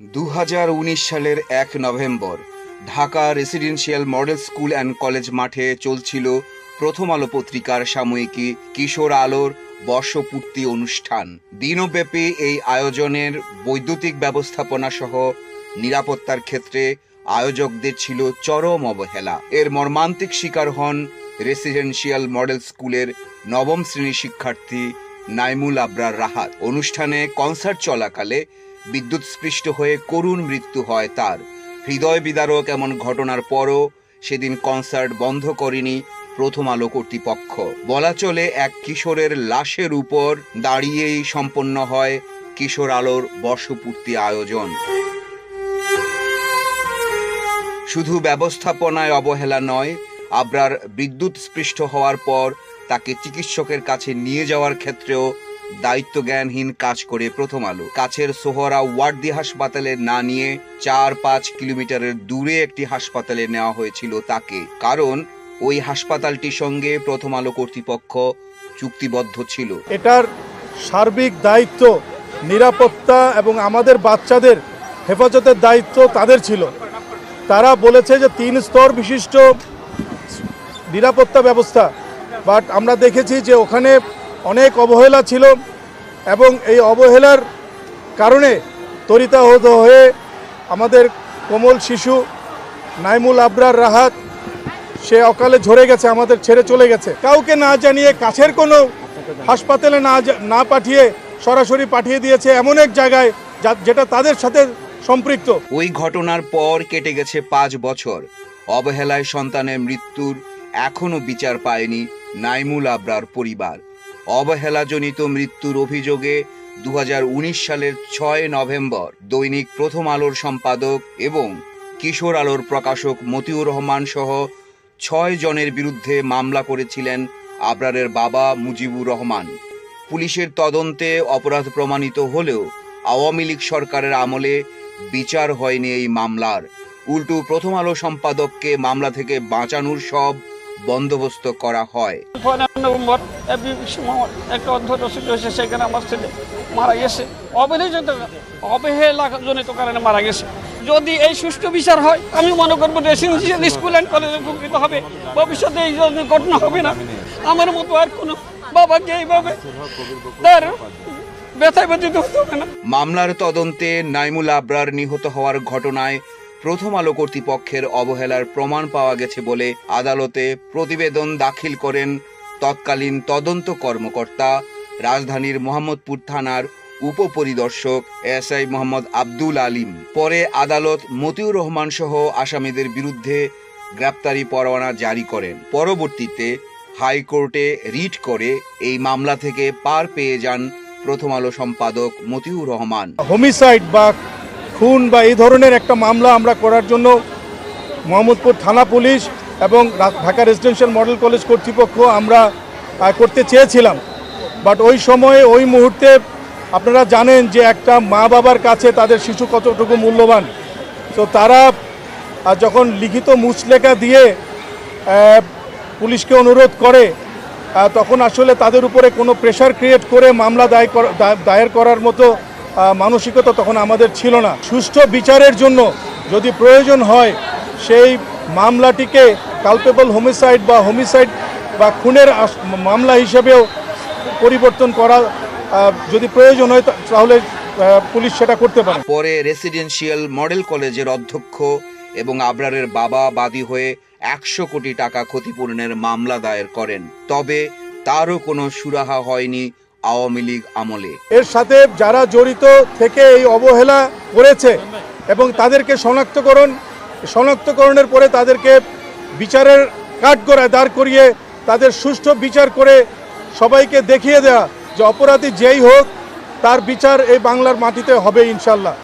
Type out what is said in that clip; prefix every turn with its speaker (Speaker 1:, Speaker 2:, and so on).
Speaker 1: দু হাজার উনিশ সালের এক November, Dhaka residential model school and college মাঠে চলছিল প্রথম আলো পত্রিকার সাময়িকী কিশোর আলোর বর্ষপূর্তি অনুষ্ঠান। দিনব্যাপী এই আয়োজনের বৈদ্যুতিক ব্যবস্থাপনা সহ নিরাপত্তার ক্ষেত্রে আয়োজকদের ছিল চরম অবহেলা। এর মর্মান্তিক শিকার হন রেসিডেন্সিয়াল মডেল স্কুলের নবম শ্রেণির শিক্ষার্থী নাইমুল আবরার রাহাত। অনুষ্ঠানে কনসার্ট চলাকালে বিদ্যুৎস্পৃষ্ট হয়ে করুণ মৃত্যু হয় তার। হৃদয় বিদারক এমন ঘটনার পরও সেদিন কনসার্ট বন্ধ করেনি প্রথম আলো কর্তৃপক্ষ। বলা চলে, এক কিশোরের লাশের উপর দাঁড়িয়েই সম্পন্ন হয় কিশোর আলোর বর্ষপূর্তি আয়োজন। শুধু ব্যবস্থাপনায় অবহেলা নয়, আবরার বিদ্যুৎ স্পৃষ্ট হওয়ার পর তাকে চিকিৎসকের কাছে নিয়ে যাওয়ার ক্ষেত্রেও দায়িত্ব জ্ঞানহীন কাজ করে প্রথম আলো। কাছের সোহরা ওয়ার্দি হাসপাতালে না নিয়ে চার পাঁচ কিলোমিটারের দূরে একটি হাসপাতালে নেওয়া হয়েছিল তাকে। কারণ ওই হাসপাতালটির সঙ্গে প্রথম আলো কর্তৃপক্ষ চুক্তিবদ্ধ ছিল।
Speaker 2: এটার সার্বিক দায়িত্ব, নিরাপত্তা এবং আমাদের বাচ্চাদের হেফাজতের দায়িত্ব তাদের ছিল। তারা বলেছে যে তিন স্তর বিশিষ্ট নিরাপত্তা ব্যবস্থা, বাট আমরা দেখেছি যে ওখানে অনেক অবহেলা ছিল এবং এই অবহেলার কারণে তরিতাহত হয়ে আমাদের কোমল শিশু নাইমুল আবরার রাহাত, সে অকালে ঝরে গেছে, আমাদের ছেড়ে চলে গেছে। কাউকে না জানিয়ে কাছের কোনো হাসপাতালে না না পাঠিয়ে সরাসরি পাঠিয়ে দিয়েছে এমন এক জায়গায় যেটা তাদের সাথে সম্পৃক্ত।
Speaker 1: ওই ঘটনার পর কেটে গেছে পাঁচ বছর। অবহেলায় সন্তানের মৃত্যুর এখনও বিচার পায়নি নাইমুল আবরার পরিবার। অবহেলাজনিত মৃত্যুর অভিযোগে দু হাজার উনিশ সালের ছয় নভেম্বর দৈনিক প্রথম আলোর সম্পাদক এবং কিশোর আলোর প্রকাশক মতিউর রহমান সহ ছয় জনের বিরুদ্ধে মামলা করেছিলেন আবরারের বাবা মুজিবুর রহমান। পুলিশের তদন্তে অপরাধ প্রমাণিত হলেও আওয়ামী লীগ সরকারের আমলে বিচার হয়নি এই মামলার। উল্টো প্রথম আলো সম্পাদককে মামলা থেকে বাঁচানোর সব বন্দোবস্ত করা হয়।
Speaker 3: নভেম্বর একটা অধ্যুষিত হয়েছে সেখানে আমার ছেলে মারা গেছে। অবহেলিত অবহেলাজনিত কারণে মারা গেছে। যদি এই সুষ্ঠু বিচার হয় আমি মনে করব রেসিডেন্সিয়াল স্কুল অ্যান্ড কলেজে উপকৃত হবে। ভবিষ্যতে এই ধরনের ঘটনা হবে না। আমার মতো আর কোনো বাবাকে এইভাবে তার ব্যথায় হতে হবে না।
Speaker 1: মামলার তদন্তে নাইমুল আবরার নিহত হওয়ার ঘটনায় প্রথম আলো কর্তৃপক্ষের অবহেলার প্রমাণ পাওয়া গেছে বলে আদালতে প্রতিবেদন দাখিল করেন তৎকালীন তদন্ত কর্মকর্তা, রাজধানীর মোহাম্মদপুর থানার উপপরিদর্শক এসআই মোহাম্মদ আব্দুল আলিম। পরে আদালত মতিউর রহমান সহ আসামিদের বিরুদ্ধে গ্রেপ্তারি পরোয়ানা জারি করেন। পরবর্তীতে হাইকোর্টে রিট করে এই মামলা থেকে পার পেয়ে যান প্রথম আলো সম্পাদক মতিউর রহমান।
Speaker 2: হোমিসাইড বা খুন বা এই ধরনের একটা মামলা আমরা করার জন্য মোহাম্মদপুর থানা পুলিশ এবং ঢাকা রেসিডেন্সিয়াল মডেল কলেজ কর্তৃপক্ষ আমরা করতে চেয়েছিলাম। বাট ওই সময়ে, ওই মুহূর্তে আপনারা জানেন যে একটা মা বাবার কাছে তাদের শিশু কতটুকু মূল্যবান। তো তারা যখন লিখিত মুচলেখা দিয়ে পুলিশকে অনুরোধ করে তখন আসলে তাদের উপরে কোনো প্রেশার ক্রিয়েট করে মামলা দায়ের করার মতো মানসিকতা তখন আমাদের ছিল না। সুষ্ঠু বিচারের জন্য যদি প্রয়োজন হয়, সেই মামলাটিকে কালপেবল হোমিসাইড বা হোমিসাইড বা খুনের মামলা হিসেবেও পরিবর্তন করা যদি প্রয়োজন হয় তাহলে পুলিশ সেটা করতে পারে।
Speaker 1: পরে রেসিডেন্সিয়াল মডেল কলেজের অধ্যক্ষ এবং আবরারের বাবা বাদী হয়ে একশো কোটি টাকা ক্ষতিপূরণের মামলা দায়ের করেন। তবে তারও কোনো সুরাহা হয়নি আওয়ামী লীগ আমলে।
Speaker 2: এর সাথে যারা জড়িত থেকে এই অবহেলা করেছে এবং তাদেরকে শনাক্তকরণ, শনাক্তকরণের পরে তাদেরকে বিচারের কাঠগড়ায় দাঁড় করিয়ে তাদের সুষ্ঠু বিচার করে সবাইকে দেখিয়ে দেওয়া যে অপরাধী যেই হোক, তার বিচার এই বাংলার মাটিতে হবে ইনশাল্লাহ।